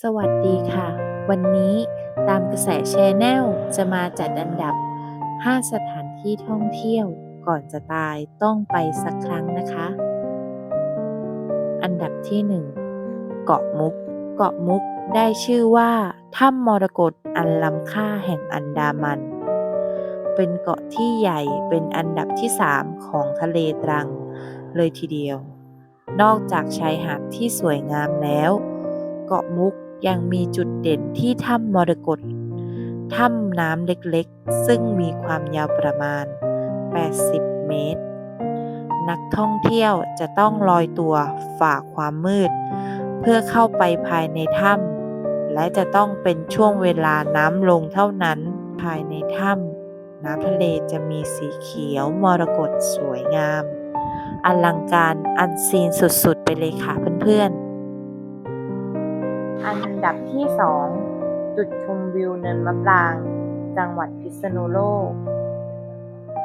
สวัสดีค่ะ วันนี้ตามกระแสแชนแนลจะมาจัดอันดับ 5 สถานที่ท่องเที่ยวก่อนจะตายต้องไปสักครั้งนะคะ อันดับที่ 1 เกาะมุก เกาะมุกได้ชื่อว่าถ้ำมรกตอันล้ำค่าแห่งอันดามัน เป็นเกาะที่ใหญ่เป็นอันดับที่ 3 ของทะเลตรังเลยทีเดียว นอกจากชายหาดที่สวยงามแล้วเกาะมุก ยังมีจุดเด่นที่ถ้ำมรกตถ้ำน้ำเล็กๆ ซึ่งมีความยาวประมาณ 80 เมตร นักท่องเที่ยวจะต้องลอยตัวฝ่าความมืด เพื่อเข้าไปภายในถ้ำและจะต้องเป็นช่วงเวลาน้ำลงเท่านั้นภายในถ้ำน้ำทะเลจะมีสีเขียวมรกตสวยงาม อลังการอันซีนสุดๆ ไปเลยค่ะเพื่อนๆ อันดับที่ 2 จุดชมวิวเนินมะปราง จังหวัดพิษณุโลก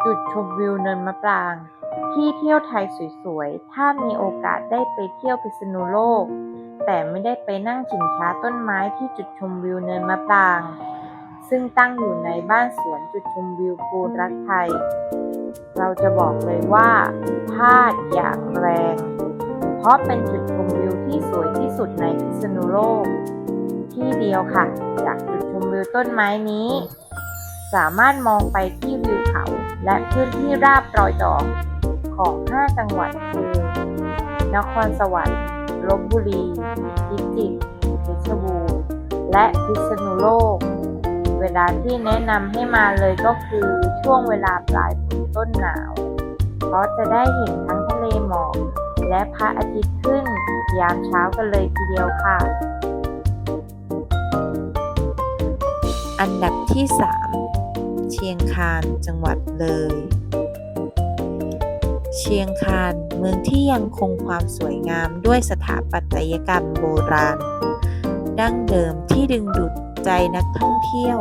จุดชมวิวเนินมะปราง ที่เที่ยวไทยสวยๆ ถ้ามีโอกาสได้ไปเที่ยวพิษณุโลก แต่ไม่ได้ไปนั่งชิงช้าต้นไม้ที่จุดชมวิวเนินมะปราง ซึ่งตั้งอยู่ในบ้านสวนจุดชมวิวภูรักไทย เราจะบอกเลยว่าพลาดอย่างแรง เพราะเป็นจุดชมวิวที่สวยที่สุดใน ษณุโลก ที่เดียวค่ะ จากจุดชมวิวต้นไม้นี้ สามารถมองไปที่วิวเขา และพื้นที่ราบรอยต่อของ 5 จังหวัดคือนครสวรรค์ลบบุรีพิจิตรเพชรบูรณ์และพิษณุโลก เวลาที่แนะนำให้มาเลยก็คือช่วงเวลาปลายฝนต้นหนาว เพราะจะได้เห็นทั้งทะเลหมอกและพระอาทิตย์ขึ้น ยามเช้ากันเลยทีเดียวค่ะ อันดับที่ 3 เชียงคานจังหวัดเลย เชียงคานเมืองที่ยังคงความสวยงามด้วยสถาปัตยกรรมโบราณ ดั้งเดิมที่ดึงดูดใจนักท่องเที่ยว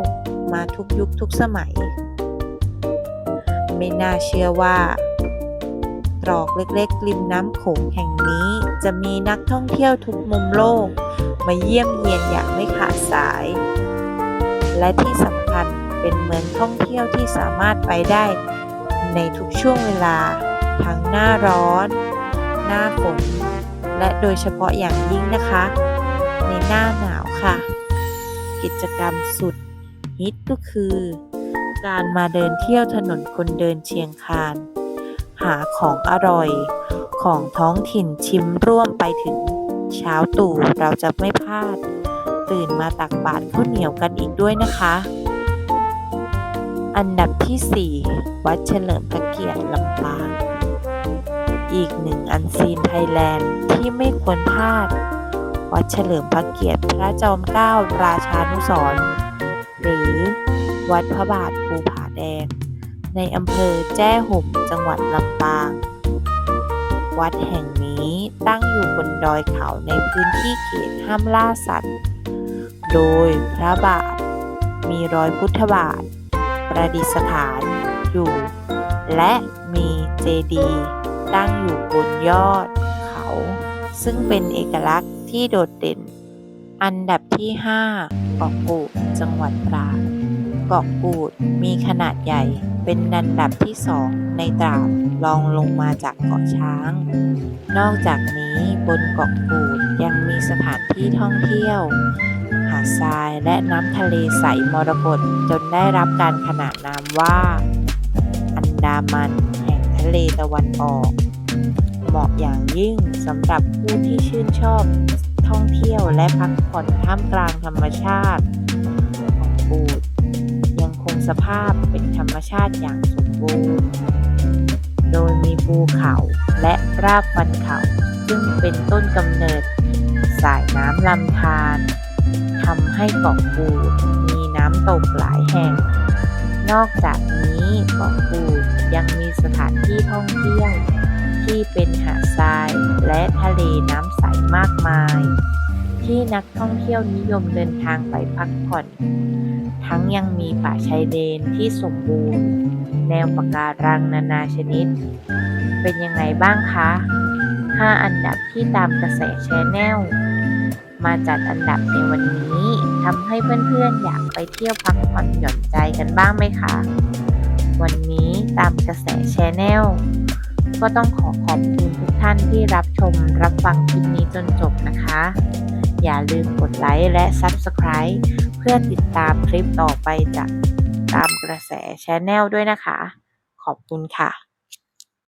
มาทุกยุคทุกสมัย ไม่น่าเชื่อว่าตรอกเล็กๆริมน้ำโขงแห่งนี้ จะมีนักท่องเที่ยวทุกมุมโลก มาเยี่ยมเยียนอย่างไม่ขาดสาย และที่สำคัญเป็นเมืองท่องเที่ยวที่สามารถไปได้ ในทุกช่วงเวลา ทั้งหน้าร้อน หน้าฝน และโดยเฉพาะอย่างยิ่งนะคะ ในหน้าหนาวค่ะ กิจกรรมสุดฮิตก็คือ การมาเดินเที่ยวถนนคนเดินเชียงคาน หาของอร่อย ของท้องถิ่นชิมร่วมไปถึงเช้าตู่เราจะไม่พลาด ตื่นมาตักบาตรข้าวเหนียวกันอีกด้วยนะคะ อันดับที่ 4 วัดเฉลิมพระเกียรติลำปางอีกหนึ่งอันซีนไทยแลนด์ที่ไม่ควรพลาด วัดเฉลิมพระเกียรติพระจอมเกล้าราชานุสรหรือวัดพระบาทภูผาแดง ในอำเภอแจ้ห่มจังหวัดลำปาง วัดแห่งนี้ตั้งอยู่บนดอยเขาในพื้นที่เขตห้ามล่าสัตว์ โดยพระบาท มีรอยพุทธบาท ประดิษฐานอยู่ และมีเจดีย์ตั้งอยู่บนยอดเขา ซึ่งเป็นเอกลักษณ์ที่โดดเด่น อันดับที่ 5เกาะกูดจังหวัดตราดเกาะกูดมีขนาดใหญ่ เป็นอันดับที่2ในตราดรองลงมาจากเกาะช้าง นอกจากนี้บนเกาะกูดยังมีสถานที่ท่องเที่ยว หาดทรายและน้ำทะเลใสมรกตจนได้รับการขนานนามว่า อันดามันแห่งทะเลตะวันออก เหมาะอย่างยิ่งสำหรับผู้ที่ชื่นชอบท่องเที่ยวและพักผ่อนท่ามกลางธรรมชาติของปูด สภาพเป็นธรรมชาติอย่างสมบูรณ์ โดยมีภูเขาและรากฟันเขาซึ่งเป็นต้นกำเนิดสายน้ำลำธารทำให้เกาะกูดมีน้ำตกหลายแห่ง นอกจากนี้เกาะกูดยังมีสถานที่ท่องเที่ยวที่เป็นหาดทรายและทะเลน้ำใสมากมาย ที่นักท่องเที่ยวนิยมเดินทางไปพักผ่อน ทั้งยังมีป่าชายเลนที่สมบูรณ์ แนวปะการังนานาชนิด เป็นยังไงบ้างคะ 5 อันดับที่ตามกระแสแชนแนลมาจัดอันดับในวันนี้ทำให้เพื่อนๆอยากไปเที่ยวพักผ่อนหย่อนใจกันบ้างไหมคะ วันนี้ตามกระแสแชนแนลก็ต้องขอขอบคุณทุกท่านที่รับชมรับฟังคลิปนี้จนจบนะคะ อย่าลืมกดไลค์และ Subscribe เพื่อติดตามคลิปต่อไปจากตามกระแสชแนลด้วยนะคะ ขอบคุณค่ะ